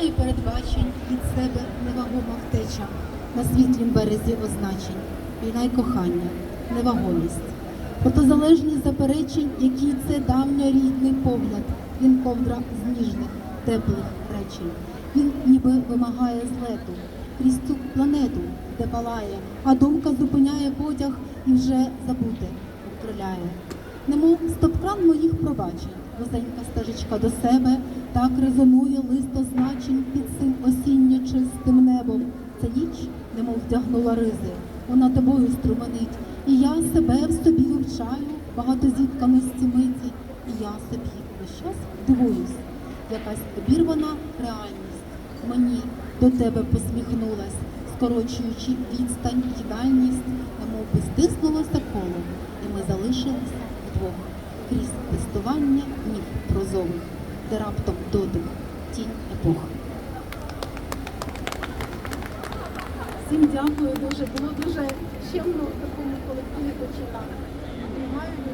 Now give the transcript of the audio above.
Немає передбачень від себе невагома втеча на світлім березі означень, війна й кохання, невагомість. Протозалежність заперечень, які це давньорідний погляд, він ковдра з ніжних, теплих речень. Він ніби вимагає злету крізь цю планету, де палає, а думка зупиняє потяг і вже забути окриляє. Немов стопкран моїх пробачень, вузенька стежечка до себе, так резонує лист означень небом. Ця ніч, немов вдягнула ризи, вона тобою струменить, і я себе в собі вивчаю, багато зітканості миті, і я собі весь час дивуюсь, якась обірвана реальність. Мені до тебе посміхнулась, скорочуючи відстань і дальність, немов би стиснулося коло, і ми залишилися вдвох крізь тестування ніг прозових, де раптом дотик тінь епох. Всім дякую дуже. Було дуже щемно в такому колективі